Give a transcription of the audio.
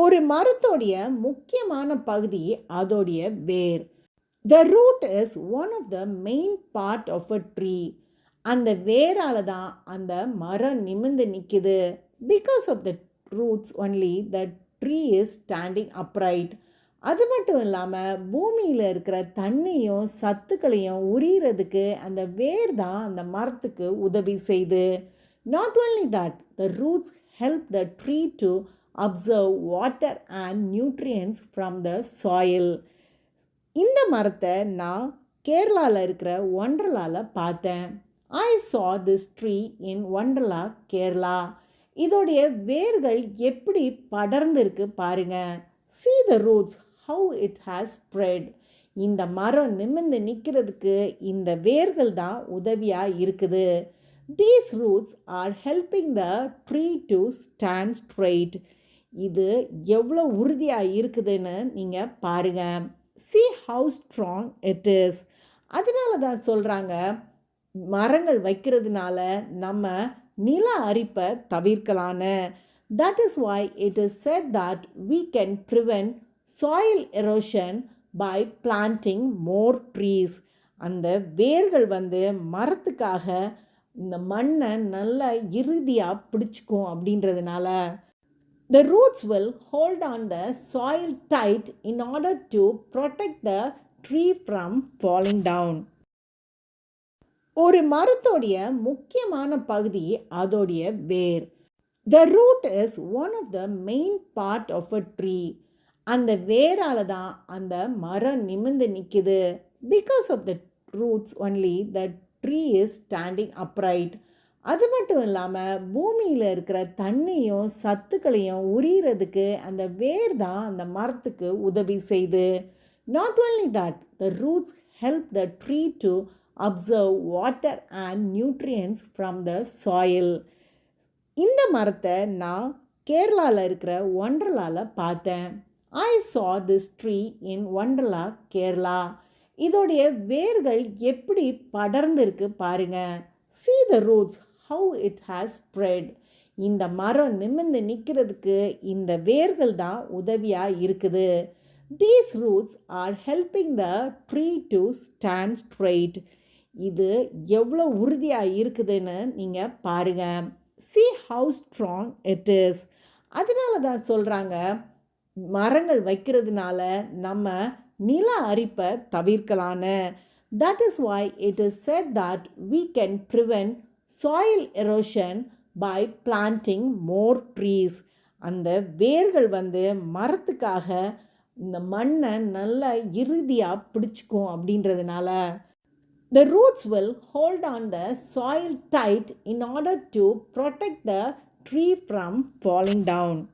ஒரு மரத்தோடைய முக்கியமான பகுதி அதோடைய வேர். The root is one of the main part of a tree அந்த வேரால் தான் அந்த மரம் நிமிர்ந்து நிற்கிது because of the roots only the tree is standing upright அது மட்டும் இல்லாமல் பூமியில் இருக்கிற தண்ணியும் சத்துக்களையும் உரியறதுக்கு அந்த வேர் தான் அந்த மரத்துக்கு உதவி செய்து. Not only that the roots help the tree to absorb water and nutrients from the soil. இந்த மரத்தை நான் கேரளாவில் இருக்கிற ஒண்டர்லாவில் பார்த்தேன். I saw this tree in Wonderla Kerala. இதோடைய வேர்கள் எப்படி படர்ந்துருக்கு பாருங்க. See the roots how it has spread இந்த மரம் நிமிர்ந்து நிற்கிறதுக்கு இந்த வேர்கள் தான் உதவியாக இருக்குது. These roots are helping the tree to stand straight இது எவ்வளோ உறுதியாக இருக்குதுன்னு நீங்கள் பாருங்கள் see how strong it is அதனால தான் சொல்கிறாங்க மரங்கள் வைக்கிறதுனால நம்ம நில அரிப்பை தவிர்க்கலான்னு. That is why it is said that we can prevent soil erosion by planting more trees அந்த வேர்கள் வந்து மரத்துக்காக இந்த மண்ணை நல்லா இறுதியாக பிடிச்சிக்கும் அப்படின்றதுனால. The roots will hold on the soil tight in order to protect the tree from falling down. ஒரு மரத்தோடைய முக்கியமான பகுதி அதோடைய வேர். The root is one of the main part of a tree அந்த வேரால தான் அந்த மரம் நிமிர்ந்து நிற்குது because of the roots only the tree is standing upright அது மட்டும் இல்லாமல் பூமியில் இருக்கிற தண்ணியும் சத்துக்களையும் உரியறதுக்கு அந்த வேர் தான் அந்த மரத்துக்கு உதவி செய்து. Not only that the roots help the tree to absorb water and nutrients from the soil இந்த மரத்தை நான் கேரளாவில் இருக்கிற ஒண்டர்லாவில் பார்த்தேன். I saw this tree in Wonderla Kerala. இதோடைய வேர்கள் எப்படி படர்ந்துருக்கு பாருங்கள் see the roots how it has spread இந்த மரம் நிமிர்ந்து நிற்கிறதுக்கு இந்த வேர்கள் தான் உதவியாக இருக்குது. These roots are helping the tree to stand straight இது எவ்வளோ உறுதியாக இருக்குதுன்னு நீங்கள் பாருங்கள் see how strong it is அதனால தான் சொல்கிறாங்க மரங்கள் வைக்கிறதுனால நம்ம நில அரிப்பை தவிர்க்கலான்னு. That is why it is said that we can prevent soil erosion by planting more trees அந்த வேர்கள் வந்து மரத்துக்காக இந்த மண்ணை நல்லா இறுதியாக பிடிச்சிக்கும் அப்படின்றதுனால The roots will hold on the soil tight in order to protect the tree from falling down.